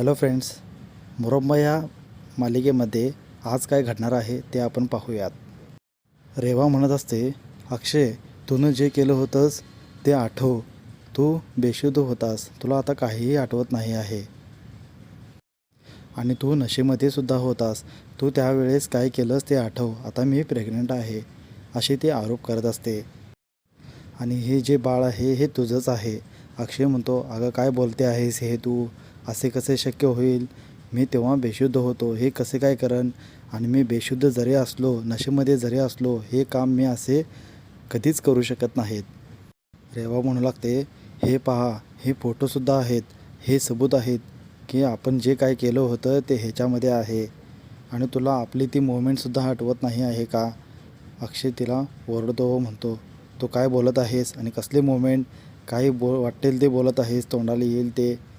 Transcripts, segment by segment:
Hello friends Muramba या मालिकेमध्ये आज काय घडणार आहे ते आपण पाहूयात. रेवा म्हणत असते अक्षय तूनं जे केलं होतंस ते आठव. तू बेशुद्ध होतास. तुला आता काहीही आठवत नाही आहे. आणि तू नशेमध्ये सुद्धा होतास. तू त्यावेळेस काय केलंस ते आठव. आता मी प्रेग्नंट आहे. असे ते आरोप करत असते. आणि हे जे बाळ आहे हे तुझंच आहे. अक्षय म्हणतो अगं काय बोलते आहेस हे तू? असे कसे शक्य होईल? मी तेव्हा बेशुद्ध होतो. हे कसे काय करन आणि मी बेशुद्ध जरी असलो नशेमध्ये जरी असलो हे काम मी असे कधीच करू शकत नाहीत. रेवा म्हणू लागते हे पहा हे फोटोसुद्धा आहेत. हे सबूत आहेत की आपण जे काय केलं होतं ते ह्याच्यामध्ये आहे. आणि तुला आपली ती मुवमेंटसुद्धा आठवत नाही आहे का? अक्षय तिला ओरडतो म्हणतो तू काय बोलत आहेस? आणि कसले मुवमेंट काही बो वाटेल ते बोलत आहेस? तोंडाला येईल ते?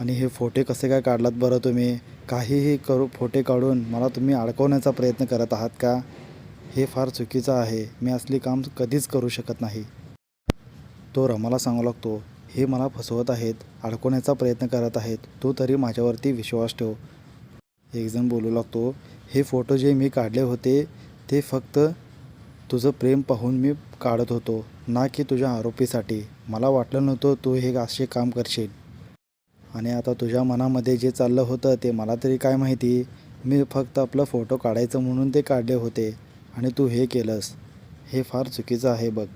आणि हे फोटे कसे काय काढलात बरं तुम्ही? काहीही करू फोटे काढून मला तुम्ही अडकवण्याचा प्रयत्न करत आहात का? हे फार चुकीचं आहे. मी असली काम कधीच करू शकत नाही. तो रमाला सांगू लागतो हे मला फसवत आहेत अडकवण्याचा प्रयत्न करत आहेत. तू तरी माझ्यावरती विश्वास ठेव. एकजण बोलू लागतो हे फोटो जे मी काढले होते ते फक्त तुझं प्रेम पाहून मी काढत होतो ना की तुझ्या आरोपीसाठी. मला वाटलं नव्हतं तू हे असे काम करशील. आणि आता तुझ्या मनामध्ये जे चाललं होतं ते मला तरी काय माहिती? मी फक्त आपलं फोटो काढायचं म्हणून ते काढले होते. आणि तू हे केलंस. हे फार चुकीचं आहे बघ.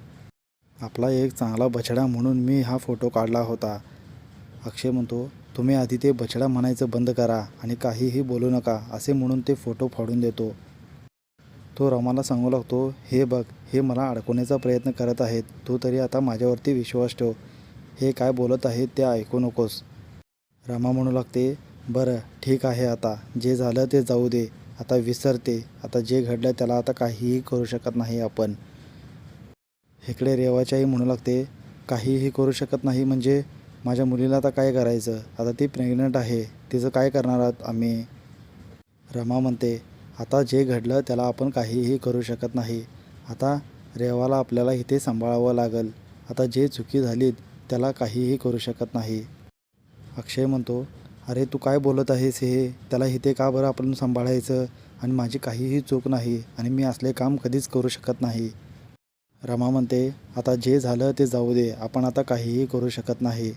आपला एक चांगला बछडा म्हणून मी हा फोटो काढला होता. अक्षय म्हणतो तुम्ही आधी ते बछडा म्हणायचं बंद करा आणि काहीही बोलू नका असे म्हणून ते फोटो फाडून देतो. तो रमाला सांगू लागतो हे बघ हे मला अडकवण्याचा प्रयत्न करत आहेत. तू तरी आता माझ्यावरती विश्वास ठेव. हे काय बोलत आहेत ते ऐकू नकोस. रमा म्हणू लागते बरं ठीक आहे आता जे झालं ते जाऊ दे आता विसरते आता जे घडलं त्याला आता काहीही करू शकत नाही आपण. इकडे रेवाच्याही म्हणू लागते काहीही करू शकत नाही म्हणजे माझ्या मुलीला आता काय करायचं? आता ती प्रेग्नंट आहे तिचं काय करणार आहात आम्ही? रमा म्हणते आता जे घडलं त्याला आपण काहीही करू शकत नाही. आता रेवाला आपल्याला इथे सांभाळावं लागेल. आता जे चुकी झालीत त्याला काहीही करू शकत नाही. अक्षय म्हणतो अरे तू काय बोलत आहेस हे? त्याला इथे का बरं आपण सांभाळायचं? आणि माझी काहीही चूक नाही आणि मी असले काम कधीच करू शकत नाही. रमा म्हणते आता जे झालं ते जाऊ दे. आपण आता काहीही करू शकत नाही.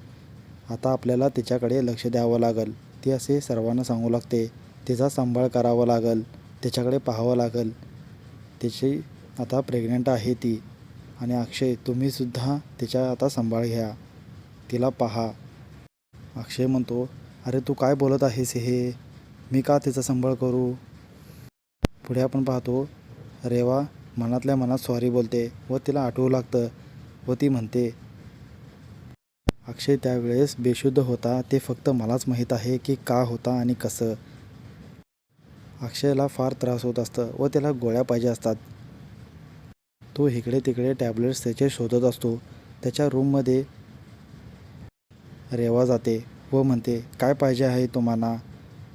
आता आपल्याला तिच्याकडे लक्ष द्यावं लागेल. ती असे सर्वांना सांगू लागते. तिचा सांभाळ करावा लागेल. त्याच्याकडे पाहावं लागेल. त्याची आता प्रेग्नंट आहे ती. आणि अक्षय तुम्हीसुद्धा तिच्या आता सांभाळ घ्या. तिला पहा. अक्षय म्हणतो अरे तू काय बोलत आहेस हे? मी का तिचा संभाळ करू? पुढे आपण पाहतो रेवा मनातल्या मनात सॉरी बोलते व तिला आठवू लागतं व ती म्हणते अक्षय त्यावेळेस बेशुद्ध होता ते फक्त मलाच माहीत आहे की का होता आणि कसं. अक्षयला फार त्रास होत असतं व त्याला गोळ्या पाहिजे असतात. तो इकडे तिकडे टॅबलेट्स त्याचे शोधत असतो. त्याच्या रूममध्ये रेवा जाते व म्हणते काय पाहिजे आहे तुम्हाला?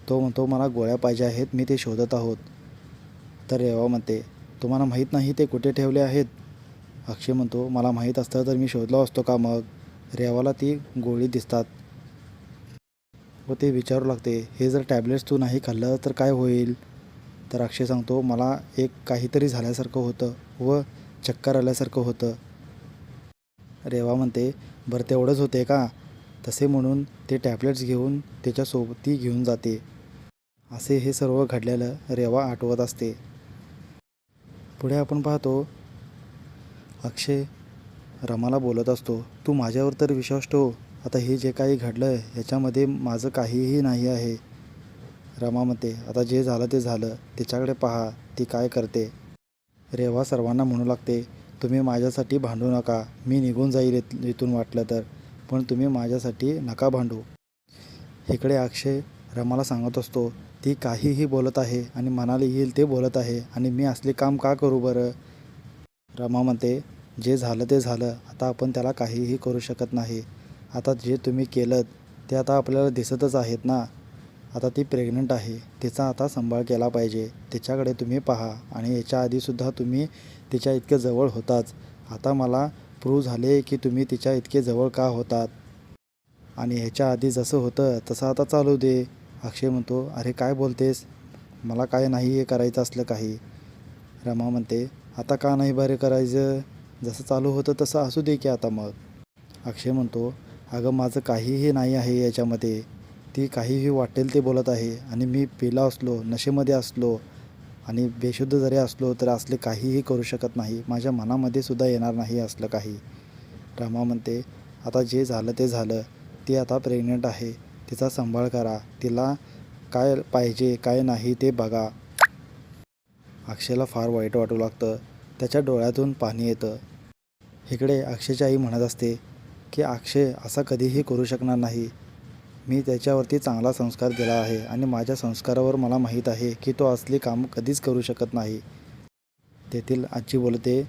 तो म्हणतो मला गोळ्या पाहिजे आहेत मी ते शोधत आहोत. तर रेवा म्हणते तुम्हाला माहीत नाही ते कुठे ठेवले आहेत? अक्षय म्हणतो मला माहीत असतं तर मी शोधलो असतो का मग? रेवाला ती गोळी दिसतात व ते विचारू लागते हे जर टॅबलेट्स तू नाही खाल्लं तर काय होईल? तर अक्षय सांगतो मला एक काहीतरी झाल्यासारखं होतं व चक्कर आल्यासारखं होतं. रेवा म्हणते बरं तेवढंच होते का? तसे म्हणून ते टॅबलेट्स घेऊन त्याच्यासोबत ती घेऊन जाते. असे हे सर्व घडलेलं रेवा आठवत असते. पुढे आपण पाहतो अक्षय रमाला बोलत असतो तू माझ्यावर तर विश्वास ठेव. आता हे जे काही घडलं आहे ह्याच्यामध्ये माझं काहीही नाही आहे. रमा आता जे झालं ते झालं. तिच्याकडे पहा ती काय करते. रेवा सर्वांना म्हणू लागते तुम्ही माझ्यासाठी भांडू नका. मी निघून जाईल इथ इथून वाटलं तर. पण तुम्ही माझ्यासाठी नका भांडू. इकडे अक्षय रमाला सांगत असतो ती काहीही बोलत आहे आणि मनाला येईल ते बोलत आहे आणि मी असले काम का करू बरं? रमा म्हणते जे झालं ते झालं आता आपण त्याला काहीही करू शकत नाही. आता जे तुम्ही केलं ते आता आपल्याला दिसतच आहेत ना. आता ती प्रेग्नंट आहे तिचा आता सांभाळ केला पाहिजे. तिच्याकडे तुम्ही पहा आणि याच्या आधीसुद्धा तुम्ही तिच्या इतकं जवळ होताच. आता मला प्रूव्ह झाले की तुम्ही तिच्या इतके जवळ का होतात? आणि ह्याच्या आधी जसं होतं तसं आता चालू दे. अक्षय म्हणतो अरे काय बोलतेस? मला काय नाही हे करायचं असलं काही. रमा म्हणते आता का नाही बरे करायचं? जसं चालू होतं तसं असू दे की आता मग. अक्षय म्हणतो अगं माझं काहीही नाही आहे याच्यामध्ये. ती काहीही वाटेल ते बोलत आहे. आणि मी पिला असलो नशेमध्ये असलो आणि बेशुद्ध जरी असलो तर असले काहीही करू शकत नाही. माझ्या मनामध्ये सुद्धा येणार नाही असलं काही. रमा म्हणते आता जे झालं ते झालं. ती आता प्रेग्नंट आहे. तिचा सांभाळ करा. तिला काय पाहिजे काय नाही ते बघा. अक्षयला फार वाईट वाटू लागतं. त्याच्या डोळ्यातून पाणी येतं. इकडे अक्षयची आई म्हणत असते की अक्षय असा कधीही करू शकणार नाही. मी त्याच्यावरती चांगला संस्कार दिला आहे आणि माझ्या संस्कारावर मला माहीत आहे की तो असली काम कधीच करू शकत नाही. तेथील आजी बोलते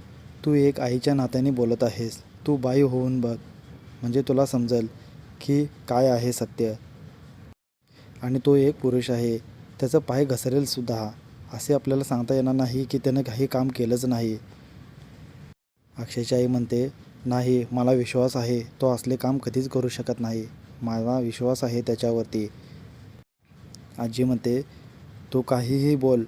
तू एक आईच्या नात्याने बोलत आहेस. तू बाई होऊन बघ. म्हणजे तुला समजेल की काय आहे सत्य. आणि तो एक पुरुष आहे. त्याचं पाय घसरेल सुद्धा. असे आपल्याला सांगता येणार नाही की त्यानं काही काम केलंच नाही. अक्षयची आई म्हणते नाही मला विश्वास आहे. तो असले काम कधीच करू शकत नाही. माझा विश्वास आहे त्याच्यावरती. आजी म्हणते तू काहीही बोल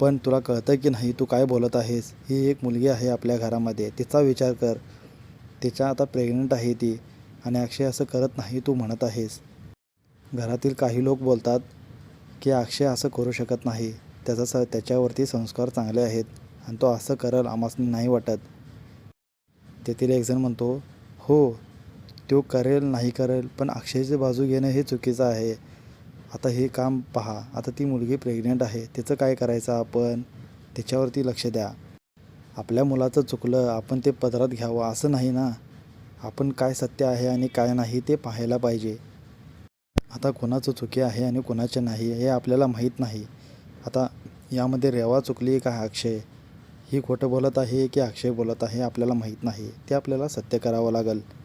पण तुला कळतं की नाही तू काय बोलत आहेस? ही एक मुलगी आहे आपल्या घरामध्ये तिचा विचार कर. तिच्या आता प्रेग्नंट आहे ती आणि अक्षय असं करत नाही तू म्हणत आहेस. घरातील काही लोक बोलतात की अक्षय असं करू शकत नाही. त्याचा स त्याच्यावरती संस्कार चांगले आहेत आणि तो असं करल आम्हाला नाही वाटत. तेथील एकजण म्हणतो हो तो करेल नाही करेल पण अक्षयची बाजू घेणं हे चुकीचं आहे. आता हे काम पहा. आता ती मुलगी प्रेग्नंट आहे. त्याचं काय करायचं आपण? त्याच्यावरती लक्ष द्या. आपल्या मुलाचं चुकलं आपण ते पदरात घ्यावं असं नाही ना? आपण काय सत्य आहे आणि काय नाही ते पाहायला पाहिजे. आता कोणाचं चुकी आहे आणि कोणाचे नाही हे आपल्याला माहीत नाही. आता यामध्ये रेवा चुकली का अक्षय? ही खोटं बोलत आहे की अक्षय बोलत आहे आपल्याला माहीत नाही. ते आपल्याला सत्य करावं लागेल.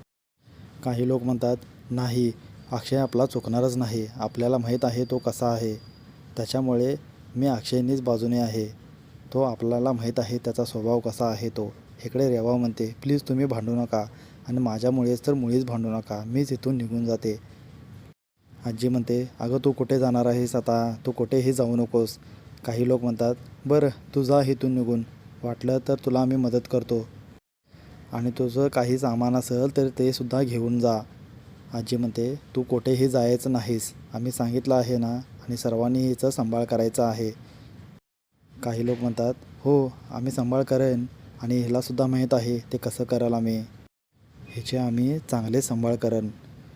काही लोक म्हणतात नाही अक्षय आपला चुकणारच नाही. आपल्याला माहीत आहे तो कसा आहे. त्याच्यामुळे मी अक्षयनीच बाजूने आहे. तो आपल्याला माहीत आहे त्याचा स्वभाव कसा आहे तो. इकडे रेवा म्हणते प्लीज तुम्ही भांडू नका. आणि माझ्यामुळेच तर मुळीच भांडू नका. मीच इथून निघून जाते. आजी म्हणते अगं तू कुठे जाणार आहेस आता? तू कुठेही जाऊ नकोस. काही लोक म्हणतात बरं तू जा इथून निघून. वाटलं तर तुला आम्ही मदत करतो. आणि तुझं काही सामान असेल तर ते सुद्धा घेऊन जा. आजी म्हणते तू कुठेही जायचं नाहीस. आम्ही सांगितलं आहे ना? आणि सर्वांनी हिचं सांभाळ करायचा आहे. काही लोक म्हणतात हो आम्ही सांभाळ करेन. आणि हिलासुद्धा माहीत आहे ते कसं कराल आम्ही? ह्याचे आम्ही चांगले सांभाळ करेन.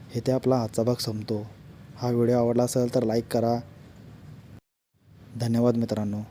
हे ते आपला आजचा भाग संपतो. हा व्हिडिओ आवडला असेल तर लाईक करा. धन्यवाद मित्रांनो.